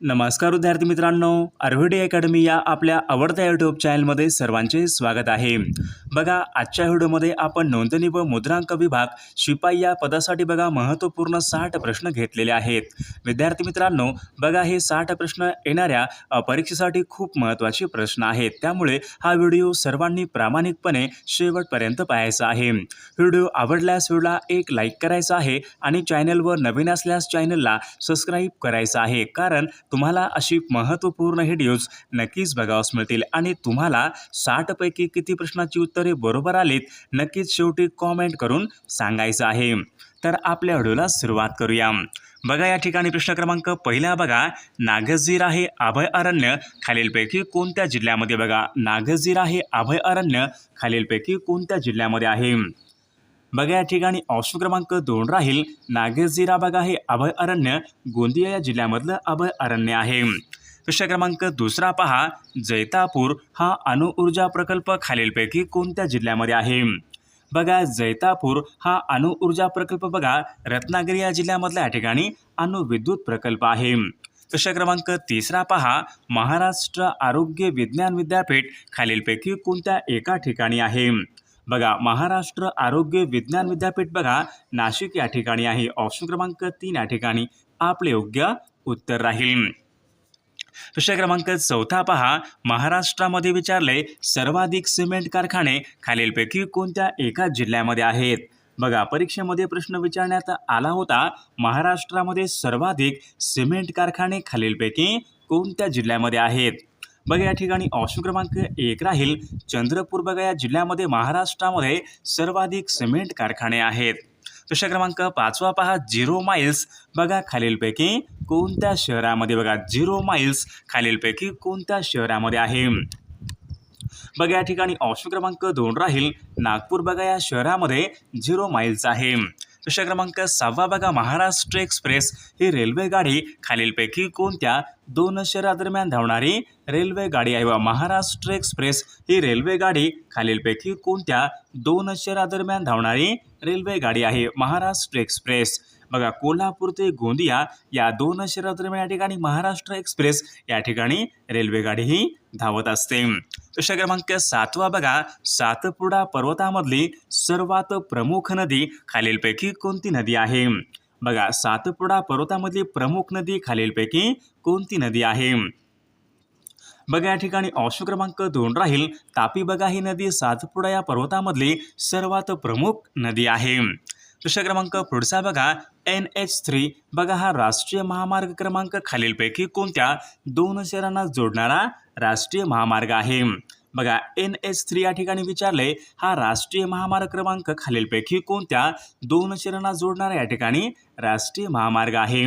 नमस्कार विद्यार्थी मित्रांनो आर्व्हिडी अकॅडमी या आपल्या आवडत्या यूट्यूब चॅनलमध्ये सर्वांचे स्वागत आहे. बघा आजच्या व्हिडिओमध्ये आपण नोंदणी व मुद्रांक विभाग शिपाई या पदासाठी बघा महत्त्वपूर्ण साठ प्रश्न घेतलेले आहेत. विद्यार्थी मित्रांनो बघा हे साठ प्रश्न येणाऱ्या परीक्षेसाठी खूप महत्त्वाचे प्रश्न आहेत. त्यामुळे हा व्हिडिओ सर्वांनी प्रामाणिकपणे शेवटपर्यंत पाहायचा आहे. व्हिडिओ आवडल्यास व्हिडिओला एक लाईक करायचा आहे आणि चॅनलवर नवीन असल्यास चॅनलला सबस्क्राईब करायचं आहे. कारण तुम्हाला अशी महत्त्वपूर्ण व्हिडिओज नक्कीच बघावस मिळतील. आणि तुम्हाला साठपैकी किती प्रश्नाची उत्तर बरोबर आलीत नक्कीच शेवटी कॉमेंट करून सांगायचं आहे. तर आपल्या व्हिडिओला सुरुवात करूया. बघा या ठिकाणी प्रश्न क्रमांक पहिला बघा. नागझिरा हे अभय अरण्य खालीलपैकी कोणत्या जिल्ह्यामध्ये बघा? नागझिरा हे अभय अरण्य खालीलपैकी कोणत्या जिल्ह्यामध्ये आहे? बघा या ठिकाणी ऑप्शन क्रमांक दोन राहील. नागझिरा बघा हे अभय अरण्य गोंदिया या जिल्ह्यामधलं अभय अरण्य आहे. प्रश्न क्रमांक दुसरा पहा. जैतापूर हा अणुऊर्जा प्रकल्प खालीलपैकी कोणत्या जिल्ह्यामध्ये आहे? बघा जैतापूर हा अणुऊर्जा प्रकल्प बघा. रत्नागिरी या जिल्ह्यामधल्या या ठिकाणी अणुविद्युत प्रकल्प आहे. प्रश्न क्रमांक तिसरा पहा. महाराष्ट्र आरोग्य विज्ञान विद्यापीठ खालीलपैकी कोणत्या एका ठिकाणी आहे? बघा महाराष्ट्र आरोग्य विज्ञान विद्यापीठ बघा. नाशिक या ठिकाणी आहे. ऑप्शन क्रमांक तीन या ठिकाणी. आपले योग्य उत्तर राहील. प्रश्न क्रमांक चौथा पहा. महाराष्ट्रामध्ये विचारले सर्वाधिक सिमेंट कारखाने खालीलपैकी कोणत्या एका जिल्ह्यामध्ये आहेत? बघा परीक्षेमध्ये प्रश्न विचारण्यात आला होता महाराष्ट्रामध्ये सर्वाधिक सिमेंट कारखाने खालीलपैकी कोणत्या जिल्ह्यामध्ये आहेत? बघा या ठिकाणी ऑप्शन क्रमांक एक राहील. चंद्रपूर बघा या जिल्ह्यामध्ये महाराष्ट्रामध्ये सर्वाधिक सिमेंट कारखाने आहेत. प्रश्न क्रमांक पाचवा पहा झिरो माइल्स. बघा खालीलपैकी कोणत्या शहरामध्ये बघा झिरो माइल्स खालीलपैकी कोणत्या शहरामध्ये आहे? बघा या ठिकाणी ऑप्शन क्रमांक दोन राहील. नागपूर बघा या शहरामध्ये झिरो माइल्स आहे. प्रश्न क्रमांक सहावा बघा महाराष्ट्र एक्सप्रेस. ही रेल्वे गाडी खालीलपैकी कोणत्या? दोन शहरादरम्यान धावणारी रेल्वे गाडी आहे वा महाराष्ट्र एक्सप्रेस. ही रेल्वे गाडी खालीलपैकी कोणत्या? दोन शहरादरम्यान धावणारी रेल्वे गाडी आहे महाराष्ट्र एक्सप्रेस. बघा कोल्हापूर ते गोंदिया या दोन शहरादरम्यान या ठिकाणी महाराष्ट्र एक्सप्रेस. या ठिकाणी रेल्वे गाडी ही धावत असते. प्रश्न क्रमांक सातवा बघा. सातपुडा पर्वतामधली सर्वात प्रमुख नदी खालीलपैकी कोणती नदी आहे? बघा सातपुडा पर्वतामधली प्रमुख नदी खालीलपैकी कोणती नदी आहे? बघा या ठिकाणी ऑप्शन क्रमांक दोन राहील. तापी बघा ही नदी सातपुडा या पर्वतामधली सर्वात प्रमुख नदी आहे. प्रश्न क्रमांक पुढचा बघा. N H three. बघा हा राष्ट्रीय महामार्ग क्रमांक खालीलपैकी कोणत्या? दोन शहरांना जोडणारा राष्ट्रीय महामार्ग आहे. बघा एन एच थ्री या ठिकाणी विचारले हा राष्ट्रीय महामार्ग क्रमांक खालीलपैकी कोणत्या? दोन शहरांना जोडणारा या ठिकाणी राष्ट्रीय महामार्ग आहे.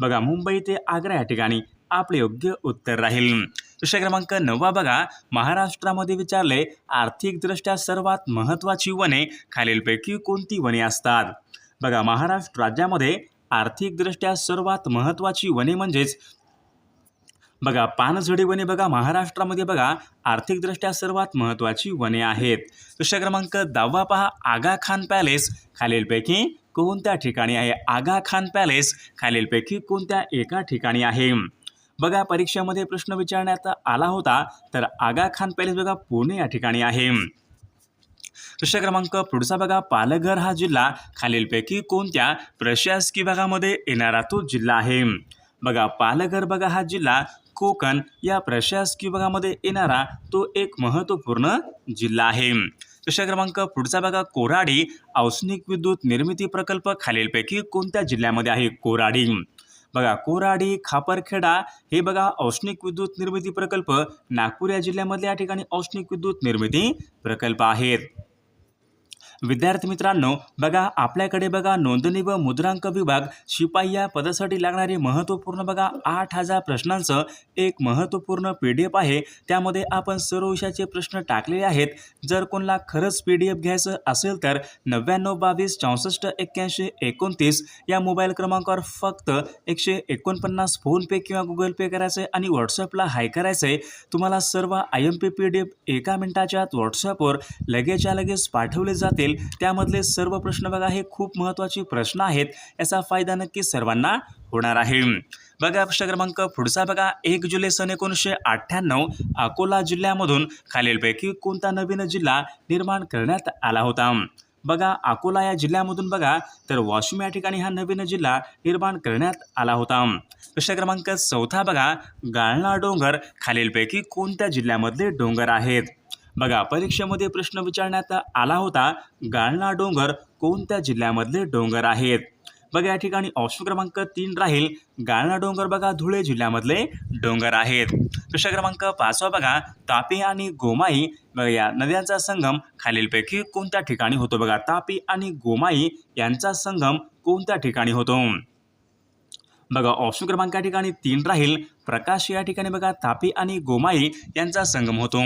बघा मुंबई ते आग्रा या ठिकाणी आपले योग्य उत्तर राहील. प्रश्न क्रमांक नववा बघा महाराष्ट्रामध्ये विचारले आर्थिकदृष्ट्या सर्वात महत्त्वाची वने खालीलपैकी कोणती वने असतात? बघा महाराष्ट्र राज्यामध्ये आर्थिकदृष्ट्या सर्वात महत्त्वाची वने म्हणजेच बघा पानझडी वने बघा महाराष्ट्रामध्ये बघा आर्थिकदृष्ट्या सर्वात महत्त्वाची वने आहेत. दुसऱ्या क्रमांक दहावा पहा आगा खान पॅलेस खालीलपैकी कोणत्या ठिकाणी आहे? आगा खान पॅलेस खालीलपैकी कोणत्या एका ठिकाणी आहे? बघा परीक्षेमध्ये प्रश्न विचारण्यात आला होता तर आगा खान पॅलेस बघा पुणे या ठिकाणी आहे. प्रश्न क्रमांक पुढचा बघा पालघर हा जिल्हा खालीलपैकी कोणत्या प्रशासकीय भागामध्ये येणारा तो जिल्हा आहे? बघा पालघर बघा हा जिल्हा कोकण या प्रशासकीय भागामध्ये येणारा तो एक महत्त्वपूर्ण जिल्हा आहे. प्रश्न क्रमांक पुढचा बघा कोराडी औष्णिक विद्युत निर्मिती प्रकल्प खालीलपैकी कोणत्या जिल्ह्यामध्ये आहे? कोराडी. बघा कोराडी खापरखेडा हे बघा औष्णिक विद्युत निर्मिती प्रकल्प नागपूर या जिल्ह्यामधल्या या ठिकाणी औष्णिक विद्युत निर्मिती प्रकल्प आहेत. विद्यार्थी मित्रांनो बघा आपल्याकडे बघा नोंदणी व मुद्रांक विभाग शिपाई या पदासाठी लागणारे महत्त्वपूर्ण बघा आठ हजार प्रश्नांचं एक महत्त्वपूर्ण पी डी एफ आहे. त्यामध्ये आपण सर्व विषयाचे प्रश्न टाकलेले आहेत. जर कोणाला खरंच पी डी एफ घ्यायचं असेल तर नव्याण्णव बावीस चौसष्ट एक्क्याऐंशी एकोणतीस या मोबाईल क्रमांकावर फक्त एकशे एकोणपन्नास फोनपे किंवा गुगल पे करायचं आहे आणि व्हॉट्सअपला हाय करायचं आहे. तुम्हाला सर्व I M P P D F एका मिनिटाच्या आत व्हॉट्सअपवर लगेचच्या लगेच पाठवले जातील. त्यामधले सर्व प्रश्न बघा हे खूप महत्त्वाचे प्रश्न आहेत. याचा फायदा नक्की सर्वांना होणार आहे. बघा प्रश्न क्रमांक पुढचा बघा. एक जुलै सन एकोणीसशे अठ्ठ्याण्णव अकोला जिल्ह्यामधून खालीलपैकी कोणता नवीन जिल्हा निर्माण करण्यात आला होता? बघा अकोला या जिल्ह्यामधून बघा तर वाशिम या ठिकाणी हा नवीन जिल्हा निर्माण करण्यात आला होता. प्रश्न क्रमांक चौथा बघा. गाळणा डोंगर खालीलपैकी कोणत्या जिल्ह्यामधले डोंगर आहेत? बघा परीक्षेमध्ये प्रश्न विचारण्यात आला होता गाळणा डोंगर कोणत्या जिल्ह्यामधले डोंगर आहेत? बघा या ठिकाणी ऑप्शन क्रमांक तीन राहील. गाळणा डोंगर बघा धुळे जिल्ह्यामधले डोंगर आहेत. प्रश्न क्रमांक पाचवा बघा तापी आणि गोमाई बघा या नद्यांचा संगम खालीलपैकी कोणत्या ठिकाणी होतो? बघा तापी आणि गोमाई यांचा संगम कोणत्या ठिकाणी होतो? बघा ऑप्शन क्रमांक या ठिकाणी तीन राहील. प्रकाश या ठिकाणी बघा तापी आणि गोमाई यांचा संगम होतो.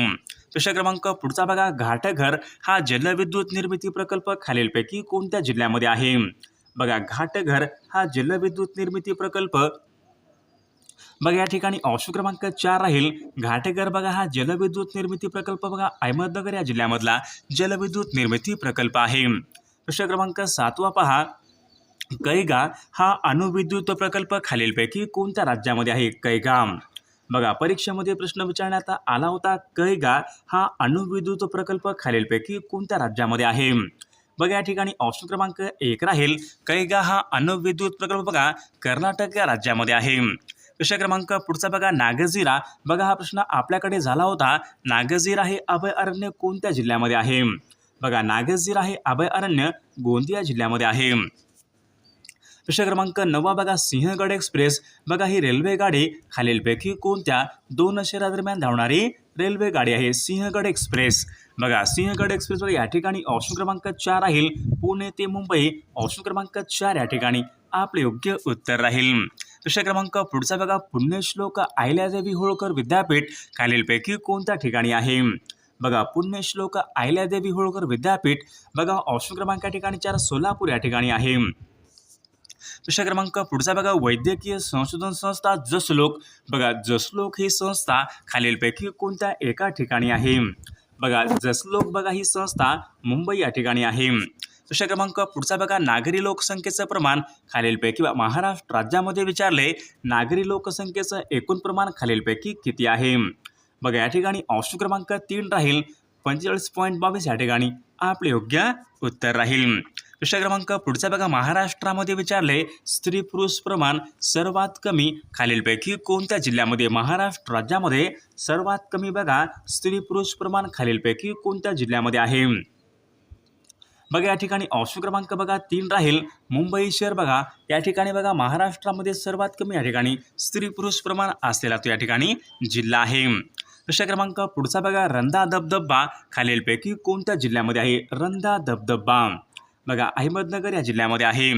प्रश्न क्रमांक पुढचा बघा. घाटघर हा जलविद्युत निर्मिती प्रकल्प खालीलपैकी कोणत्या जिल्ह्यामध्ये आहे? बघा घाटघर हा जलविद्युत निर्मिती प्रकल्प. बघा या ठिकाणी ऑप्शन क्रमांक चार राहील. घाटघर बघा हा जलविद्युत निर्मिती प्रकल्प बघा अहमदनगर या जिल्ह्यामधला जलविद्युत निर्मिती प्रकल्प आहे. प्रश्न क्रमांक सातवा पहा. कैगा हा अणुविद्युत प्रकल्प खालीलपैकी कोणत्या राज्यामध्ये आहे? कैगाम बघा परीक्षेमध्ये प्रश्न विचारण्यात आला होता कैगा हा अणुविद्युत प्रकल्प खालीलपैकी कोणत्या राज्यामध्ये आहे? बघा या ठिकाणी ऑप्शन क्रमांक एक राहील. कैगा हा अणुविद्युत प्रकल्प बघा कर्नाटक या राज्यामध्ये आहे. प्रश्न क्रमांक पुढचा बघा नागझिरा. बघा हा प्रश्न आपल्याकडे झाला होता. नागझिरा हे अभयारण्य कोणत्या जिल्ह्यामध्ये आहे? बघा नागझिरा हे अभयारण्य गोंदिया जिल्ह्यामध्ये आहे. प्रश्न क्रमांक नववा बघा सिंहगड एक्सप्रेस. बघा ही रेल्वे गाडी खालीलपैकी कोणत्या दोन शहरादरम्यान धावणारी रेल्वे गाडी आहे? सिंहगड एक्सप्रेस. बघा सिंहगड एक्सप्रेस या ठिकाणी ऑप्शन क्रमांक चार राहील. पुणे ते मुंबई ऑप्शन क्रमांक चार या ठिकाणी आपले योग्य उत्तर राहील. प्रश्न क्रमांक पुढचा बघा पुण्यश्लोक अहिल्यादेवी होळकर विद्यापीठ खालीलपैकी कोणत्या ठिकाणी आहे? बघा पुण्यश्लोक अहिल्यादेवी होळकर विद्यापीठ. बघा ऑप्शन क्रमांक या ठिकाणी चार सोलापूर या ठिकाणी आहे. प्रश्न क्रमांक पुढचा बघा वैद्यकीय संशोधन संस्था जसलोक. बघा जसलोक ही संस्था खालीलपैकी कोणत्या एका ठिकाणी आहे? बघा जसलोक बघा ही संस्था मुंबई या ठिकाणी आहे. प्रश्न क्रमांक पुढचा बघा नागरी लोकसंख्येचं प्रमाण खालीलपैकी महाराष्ट्र राज्यामध्ये विचारले नागरी लोकसंख्येचं एकूण प्रमाण खालीलपैकी किती आहे? बघा या ठिकाणी ऑप्शन क्रमांक तीन राहील. पंचेचाळीस पॉईंट बावीस या ठिकाणी आपले योग्य उत्तर राहील. प्रश्न क्रमांक पुढचा बघा. महाराष्ट्रामध्ये विचारले स्त्री पुरुष प्रमाण सर्वात कमी. खालीलपैकी कोणत्या जिल्ह्यामध्ये? महाराष्ट्र राज्यामध्ये सर्वात कमी बघा. स्त्री पुरुष प्रमाण खालीलपैकी कोणत्या जिल्ह्यामध्ये आहे? बघा या ठिकाणी ऑप्शन क्रमांक बघा. तीन राहील. मुंबई शहर बघा. या ठिकाणी बघा महाराष्ट्रामध्ये सर्वात कमी या ठिकाणी स्त्री पुरुष प्रमाण असलेला तो या ठिकाणी जिल्हा आहे. प्रश्न क्रमांक पुढचा बघा. रंधा धबधबा. खालीलपैकी कोणत्या जिल्ह्यामध्ये आहे? रंधा धबधबा. बघा अहमदनगर या जिल्ह्यामध्ये आहे.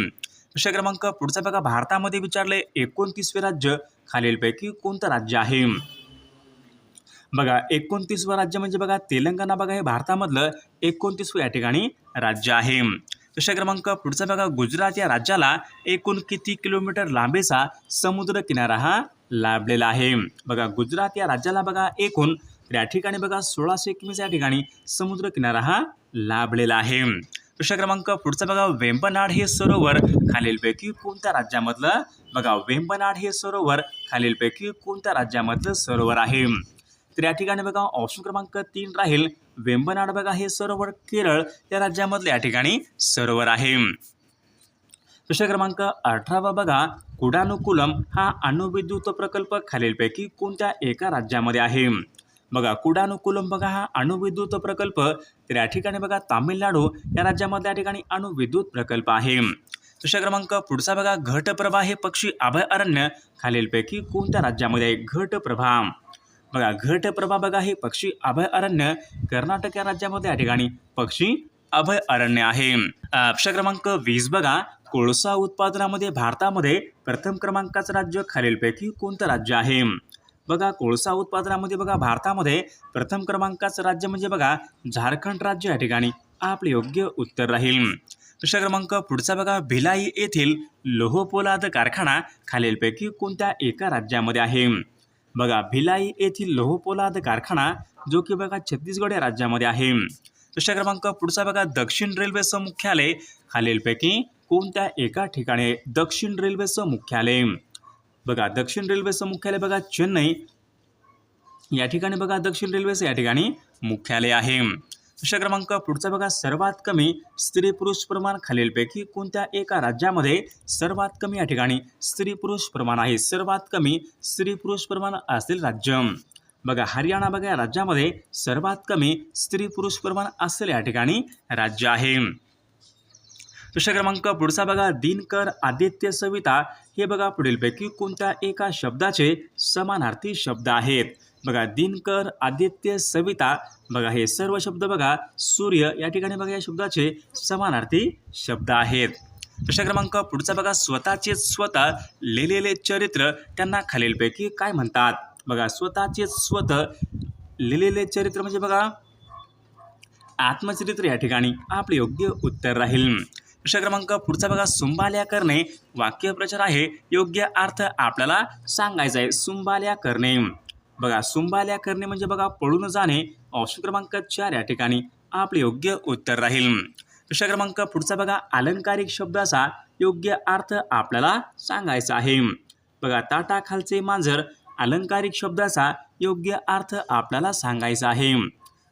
प्रश्न क्रमांक पुढचा बघा भारतामध्ये विचारले एकोणतीसवे राज्य खालीलपैकी कोणतं राज्य आहे? बघा एकोणतीसवं राज्य म्हणजे बघा तेलंगणा बघा हे भारतामधलं एकोणतीसवं या ठिकाणी राज्य आहे. प्रश्न क्रमांक पुढचा बघा गुजरात या राज्याला एकूण किती किलोमीटर लांबीचा समुद्र किनारा हा लाभलेला आहे? बघा गुजरात या राज्याला बघा एकूण या ठिकाणी बघा सोळाशे किमीचा या ठिकाणी समुद्र किनारा हा लाभलेला आहे. प्रश्न क्रमांक पुढचा बघा. वेंबनाड हे सरोवर खालीलपैकी कोणत्या राज्यामधलं? बघा वेंबनाड हे सरोवर खालीलपैकी कोणत्या राज्यामधलं सरोवर आहे? तर या ठिकाणी बघा ऑप्शन क्रमांक तीन राहील. वेंबनाड बघा हे सरोवर केरळ या राज्यामधलं या ठिकाणी सरोवर आहे. प्रश्न क्रमांक अठरावा बघा. कुडानुकुलम हा अणुविद्युत प्रकल्प खालीलपैकी कोणत्या एका राज्यामध्ये आहे? बघा कुडानुकुलम बघा हा अणुविद्युत प्रकल्प. तर या ठिकाणी बघा तामिळनाडू या राज्यामध्ये या ठिकाणी अणुविद्युत प्रकल्प आहे. प्रश्न क्रमांक पुढचा बघा घटप्रभा हे पक्षी अभयारण्य खालीलपैकी कोणत्या राज्यामध्ये आहे? घटप्रभा बघा घटप्रभा बघा हे पक्षी अभयारण्य कर्नाटक या राज्यामध्ये या ठिकाणी पक्षी अभयारण्य आहे. अक्षर प्रश्न क्रमांक वीस बघा कोळसा उत्पादनामध्ये भारतामध्ये प्रथम क्रमांकाचं राज्य खालीलपैकी कोणतं राज्य आहे? बघा कोळसा उत्पादनामध्ये बघा भारतामध्ये प्रथम क्रमांकाचं राज्य म्हणजे बघा झारखंड राज्य या ठिकाणी. आपले योग्य उत्तर राहील. प्रश्न क्रमांक पुढचा बघा भिलाई येथील लोहपोलाद कारखाना खालीलपैकी कोणत्या एका राज्यामध्ये आहे? बघा भिलाई येथील लोहपोलाद कारखाना जो की बघा छत्तीसगड या राज्यामध्ये आहे. प्रश्न क्रमांक पुढचा बघा दक्षिण रेल्वेचं मुख्यालय खालीलपैकी कोणत्या एका ठिकाणी दक्षिण रेल्वेचं मुख्यालय बघा दक्षिण रेल्वेचं मुख्यालय बघा चेन्नई. या ठिकाणी बघा दक्षिण रेल्वेचं या ठिकाणी मुख्यालय आहे. प्रश्न क्रमांक पुढचा बघा सर्वात कमी स्त्री पुरुष प्रमाण खालीलपैकी कोणत्या एका राज्यामध्ये सर्वात कमी या ठिकाणी स्त्री पुरुष प्रमाण आहे? सर्वात कमी स्त्री पुरुष प्रमाण असेल राज्य. बघा हरियाणा बघा या राज्यामध्ये सर्वात कमी स्त्री पुरुष प्रमाण असलेले या ठिकाणी राज्य आहे. प्रश्न क्रमांक पुढचा बघा दिनकर आदित्य सविता. हे बघा पुढीलपैकी कोणत्या एका शब्दाचे समानार्थी शब्द आहेत? बघा दिनकर आदित्य सविता. बघा हे सर्व शब्द बघा सूर्य या ठिकाणी बघा या शब्दाचे समानार्थी शब्द आहेत. प्रश्न क्रमांक पुढचा बघा स्वतःचे स्वतः लिहिलेले चरित्र. त्यांना खालीलपैकी काय म्हणतात? बघा स्वतःचे स्वतः लिहिलेले चरित्र म्हणजे बघा आत्मचरित्र या ठिकाणी. आपले योग्य उत्तर राहील. प्रश्न क्रमांक पुढचा बघा. सुंबाल्या करणे वाक्यप्रचार आहे. योग्य अर्थ आपल्याला सांगायचा आहे. सुंबाल्या करणे बघा सुंबाल्या करणे म्हणजे बघा पळून जाणे. ऑप्शन क्रमांक चार या ठिकाणी आपले योग्य उत्तर राहील. प्रश्न क्रमांक पुढचा बघा. अलंकारिक शब्दाचा योग्य अर्थ आपल्याला सांगायचा आहे. बघा ताटाखालचे मांजर अलंकारिक शब्दाचा योग्य अर्थ आपल्याला सांगायचा आहे.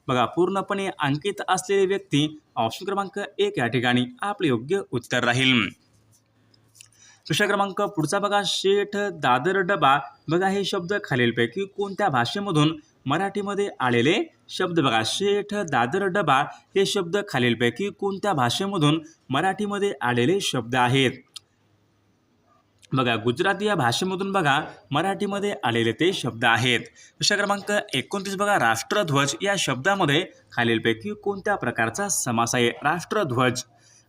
बघा पूर्णपणे अंकित असलेली व्यक्ती ऑप्शन क्रमांक एक या ठिकाणी आपले योग्य उत्तर राहील. प्रश्न क्रमांक पुढचा बघा शेठ दादर डबा. बघा हे शब्द खालीलपैकी कोणत्या भाषेमधून मराठीमध्ये आलेले शब्द बघा शेठ दादर डबा. हे शब्द खालीलपैकी कोणत्या भाषेमधून मराठीमध्ये आलेले शब्द आहेत? बघा गुजराती या भाषेमधून बघा मराठीमध्ये आलेले ते शब्द आहेत. प्रश्न क्रमांक एकोणतीस बघा राष्ट्रध्वज या शब्दामध्ये खालीलपैकी कोणत्या प्रकारचा समास आहे? राष्ट्रध्वज.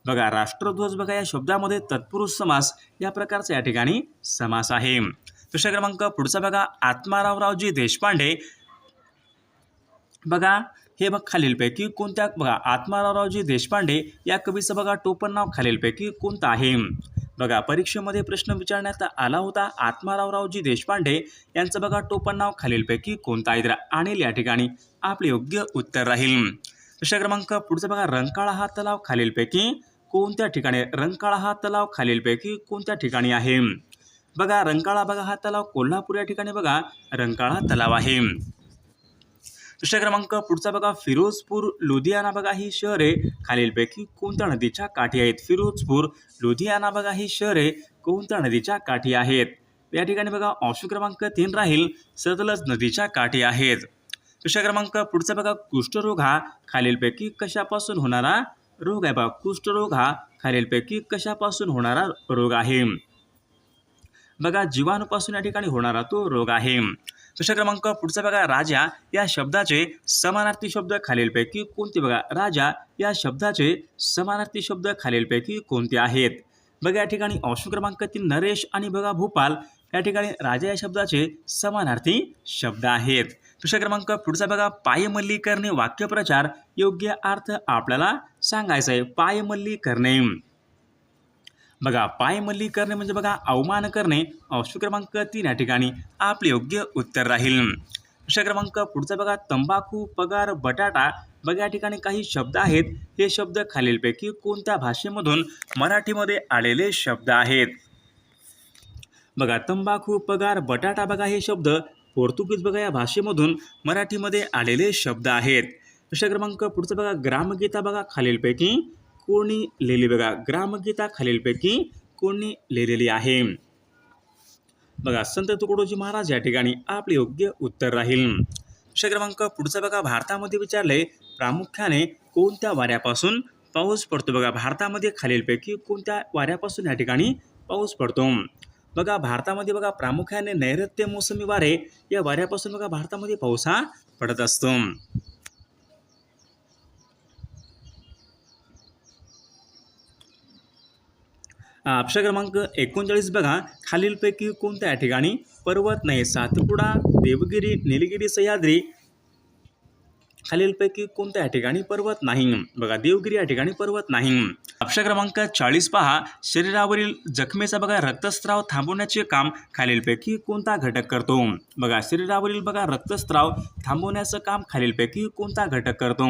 बघा राष्ट्रध्वज बघा या शब्दामध्ये तत्पुरुष समास या प्रकारचा या ठिकाणी समास आहे. प्रश्न क्रमांक? पुढचा बघा आत्मारावरावजी देशपांडे. बघा हे बघ खालीलपैकी कोणत्या बघा आत्मारावरावजी देशपांडे या कवीचं बघा टोपण नाव खालीलपैकी कोणतं आहे? बघा परीक्षेमध्ये प्रश्न विचारण्यात आला होता आत्मारावरावजी देशपांडे यांचं बघा टोपण नाव खालीलपैकी कोणता आहे? आणेल या ठिकाणी आपले योग्य उत्तर राहील. प्रश्न क्रमांक? पुढचा बघा रंकाळा हा तलाव खालीलपैकी कोणत्या ठिकाणी? रंकाळा हा तलाव खालीलपैकी कोणत्या ठिकाणी आहे? बघा रंकाळा बघा हा तलाव कोल्हापूर या ठिकाणी बघा रंकाळा तलाव आहे. दुसरा क्रमांक पुढचा बघा फिरोजपूर लुधियाना बघा ही शहरे खालीलपैकी कोणत्या नदीच्या काठी आहेत? फिरोजपूर लुधियाना बघा ही शहरे कोणत्या नदीच्या काठी आहेत? या ठिकाणी बघा ऑप्शन क्रमांक तीन राहील सतलज नदीच्या काठी आहेत. दुसरा क्रमांक पुढचा बघा कुष्ठरोग हा खालीलपैकी कशापासून होणारा रोग आहे? बघा कुष्ठरोग हा खालीलपैकी कशापासून होणारा रोग आहे? बघा जीवाणूपासून या ठिकाणी होणारा तो रोग आहे. प्रश्न क्रमांक पुढचा बघा राजा या शब्दाचे समानार्थी शब्द खालीलपैकी कोणते बघा? राजा या शब्दाचे समानार्थी शब्द खालीलपैकी कोणते आहेत? बघा या ठिकाणी ऑप्शन क्रमांक तीन नरेश आणि बघा भूपाल. या ठिकाणी राजा या शब्दाचे समानार्थी शब्द आहेत. प्रश्न क्रमांक पुढचा बघा पायमल्ली करणे वाक्यप्रचार योग्य अर्थ आपल्याला सांगायचा आहे. पायमल्ली करणे बघा पायमल्ली करणे म्हणजे बघा अवमान करणे. ऑप्शन क्रमांक तीन या ठिकाणी आपले योग्य उत्तर राहील. प्रश्न क्रमांक पुढचा बघा तंबाखू पगार बटाटा बघा या ठिकाणी काही शब्द आहेत. हे शब्द खालीलपैकी कोणत्या भाषेमधून मराठीमध्ये आलेले शब्द आहेत? बघा तंबाखू पगार बटाटा बघा हे शब्द पोर्तुगीज बघा या भाषेमधून मराठीमध्ये आलेले शब्द आहेत. प्रश्न क्रमांक पुढचा बघा ग्रामगीता बघा खालीलपैकी. कोणी लिहिली बघा ग्रामगीता खालीलपैकी कोणी लिहिलेली आहे. बघा संत तुकडोजी महाराज या ठिकाणी आपले योग्य उत्तर राहील. प्रश्न क्रमांक पुढचा बघा भारतामध्ये विचारले प्रामुख्याने कोणत्या वाऱ्यापासून पाऊस पडतो? बघा भारतामध्ये खालीलपैकी कोणत्या वाऱ्यापासून या ठिकाणी पाऊस पडतो? बघा भारतामध्ये बघा प्रामुख्याने नैऋत्य मोसमी वारे या वाऱ्यापासून बघा भारतामध्ये पाऊस हा पडत असतो. प्रश्न क्रमांक एकोणचाळीस बघा. खालीलपैकी कोणत्या या ठिकाणी? पर्वत नाही सातपुडा देवगिरी निलगिरी सह्याद्री. खालीलपैकी कोणत्या या ठिकाणी? पर्वत नाही. बघा देवगिरी या ठिकाणी पर्वत नाही. प्रश्न क्रमांक चाळीस पहा. शरीरावरील जखमेचा बघा रक्तस्राव थांबवण्याचे काम खालीलपैकी कोणता घटक करतो? बघा शरीरावरील बघा रक्तस्राव थांबवण्याचं काम खालीलपैकी कोणता घटक करतो?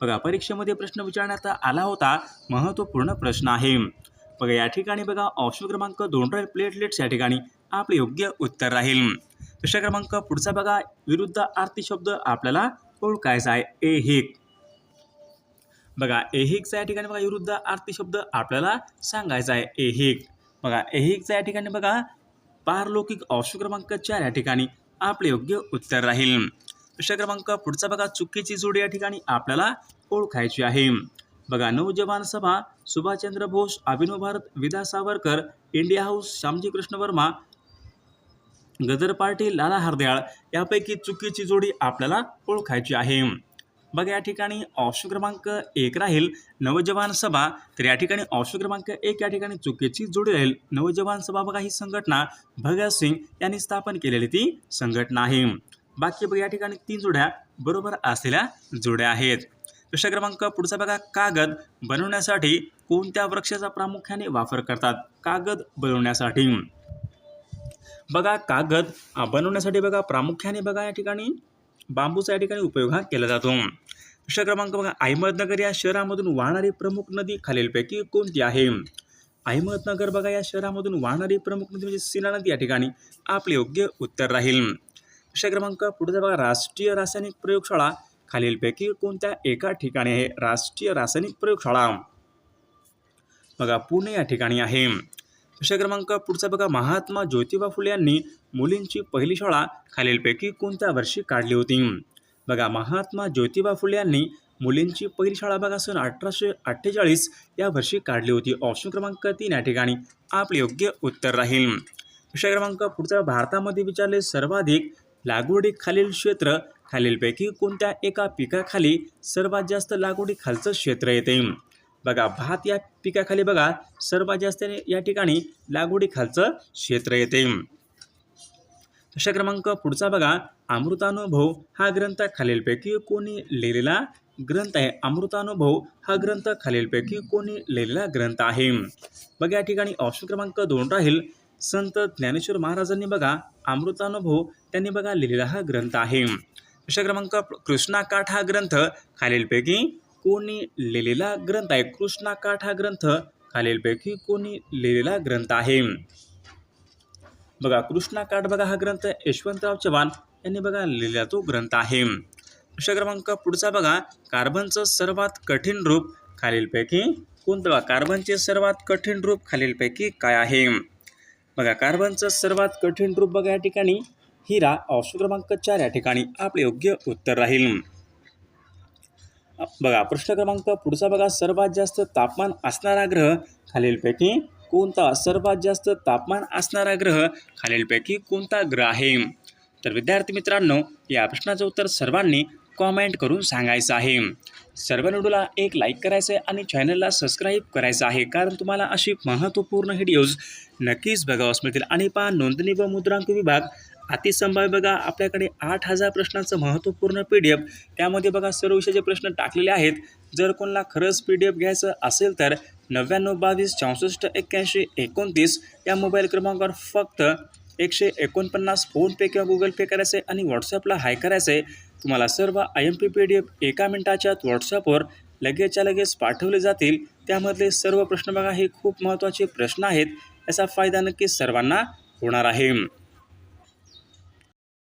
बघा परीक्षेमध्ये प्रश्न विचारण्यात आला होता. महत्त्वपूर्ण प्रश्न आहे. बघा या ठिकाणी बघा ऑप्शन क्रमांक दोन राहील. प्लेटलेट्स या ठिकाणी आपले योग्य उत्तर राहील. प्रश्न क्रमांक पुढचा बघा विरुद्ध आरती शब्द आपल्याला ओळखायचा आहे. एहिक बघा एहिकचा या ठिकाणी बघा विरुद्ध आरती शब्द आपल्याला सांगायचा आहे. एहिक बघा एहिकचा या ठिकाणी बघा पारलौकिक ऑप्शन क्रमांक चार या ठिकाणी आपले योग्य उत्तर राहील. प्रश्न क्रमांक पुढचा बघा चुकीची जोडी या ठिकाणी आपल्याला ओळखायची आहे. बघा नवजवान सभा सुभाषचंद्र बोस अभिनव भारत विदा Savarkar India house Shyamji Krishna Varma Ghadar party Lala Hardayal यापैकी चुकीची जोडी आपल्याला ओळखायची आहे. बघा या ठिकाणी ऑप्शन क्रमांक एक राहील नवजवान सभा. तर या ठिकाणी ऑप्शन क्रमांक एक या ठिकाणी चुकीची जोडी राहील. नवजवान सभा बघा ही संघटना भगतसिंग यांनी स्थापन केलेली ती संघटना आहे. बाकी बघा या ठिकाणी तीन जोड्या बरोबर असलेल्या जोड्या आहेत. प्रश्न क्रमांक पुढचा बघा कागद बनवण्यासाठी कोणत्या वृक्षाचा प्रामुख्याने वापर करतात? कागद बनवण्यासाठी. बघा कागद बनवण्यासाठी बघा प्रामुख्याने बघा या ठिकाणी बांबूचा या ठिकाणी उपयोग हा केला जातो. प्रश्न क्रमांक बघा अहमदनगर या शहरामधून वाहणारी प्रमुख नदी खालीलपैकी कोणती आहे? अहमदनगर बघा या शहरामधून वाहणारी प्रमुख नदी म्हणजे सीना नदी या ठिकाणी. आपले योग्य उत्तर राहील. प्रश्न क्रमांक पुढचा बघा राष्ट्रीय रासायनिक प्रयोगशाळा खालीलपैकी कोणत्या एका ठिकाणी आहे? राष्ट्रीय रासायनिक प्रयोगशाळा बघा पुणे या ठिकाणी आहे. प्रश्न क्रमांक पुढचा बघा. महात्मा ज्योतिबा फुले यांनी मुलींची पहिली शाळा खालीलपैकी कोणत्या वर्षी काढली होती? बघा महात्मा ज्योतिबा फुले यांनी मुलींची पहिली शाळा बघा. सन अठराशे अठ्ठेचाळीस या वर्षी काढली होती. ऑप्शन क्रमांक तीन या ठिकाणी. आपले योग्य उत्तर राहील. प्रश्न क्रमांक पुढचा भारतामध्ये विचारले सर्वाधिक लागवडी खालील क्षेत्र खालीलपैकी कोणत्या एका पिकाखाली सर्वात जास्त लागवडी खालचं क्षेत्र येते? बघा भात या पिकाखाली बघा सर्वात जास्त या ठिकाणी लागवडी खालचं क्षेत्र येते. प्रश्न क्रमांक पुढचा बघा अमृतानुभव हा ग्रंथ खालीलपैकी कोणी लिहिलेला ग्रंथ आहे. अमृतानुभव हा ग्रंथ खालीलपैकी कोणी लिहिलेला ग्रंथ आहे. बघा या ठिकाणी ऑप्शन क्रमांक दोन राहील. संत ज्ञानेश्वर महाराजांनी बघा अमृतानुभव त्यांनी बघा लिहिलेला हा ग्रंथ आहे. प्रश्न क्रमांक कृष्णाकाठ हा ग्रंथ खालीलपैकी कोणी लिहिलेला ग्रंथ आहे. कृष्णाकाठ हा ग्रंथ खालीलपैकी कोणी लिहिलेला ग्रंथ आहे. बघा कृष्णाकाठ बघा हा ग्रंथ यशवंतराव चव्हाण यांनी बघा लिहिलेला तो ग्रंथ आहे. प्रश्न क्रमांक पुढचा बघा कार्बनचं सर्वात कठीण रूप खालीलपैकी कोणतं? बघा कार्बनचे सर्वात कठीण रूप खालीलपैकी काय आहे? बघा कार्बनचं सर्वात कठीण रूप बघा या ठिकाणी. हिरा ऑप्शन क्रमांक चार या ठिकाणी आपले योग्य उत्तर राहील. बघा प्रश्न क्रमांक पुढचा बघा. सर्वात जास्त तापमान असणारा ग्रह खालीलपैकी कोणता? सर्वात जास्त तापमान असणारा ग्रह खालीलपैकी कोणता ग्रह आहे? तर विद्यार्थी मित्रांनो या प्रश्नाचं उत्तर सर्वांनी कॉमेंट करून सांगायचं आहे. सर्व व्हिडिओला एक लाईक करायचं आहे आणि चॅनलला सबस्क्राईब करायचं आहे. कारण तुम्हाला अशी महत्त्वपूर्ण व्हिडिओज नक्कीच बघावंच मिळतील. आणि पहा नोंदणी व मुद्रांक विभाग अतिसंभाव्य बघा आपल्याकडे आठ हजार प्रश्नांचं महत्त्वपूर्ण पी डी एफ त्यामध्ये बघा सर्व विषयाचे प्रश्न टाकलेले आहेत. जर कोणाला खरंच पी डी एफ घ्यायचं असेल तर नव्याण्णव बावीस चौसष्ट एक्क्याऐंशी एकोणतीस या मोबाईल क्रमांकावर फक्त एकशे एकोणपन्नास फोनपे किंवा गुगल पे करायचं आहे आणि व्हॉट्सअपला हाय करायचं आहे तुम्हाला सर्व I M P P D F एका मिनिटाच्या व्हॉट्सअपवर लगेचच्या लगेच पाठवले जातील. त्यामधले सर्व प्रश्न बघा हे खूप महत्त्वाचे प्रश्न आहेत. याचा फायदा नक्की सर्वांना होणार आहे.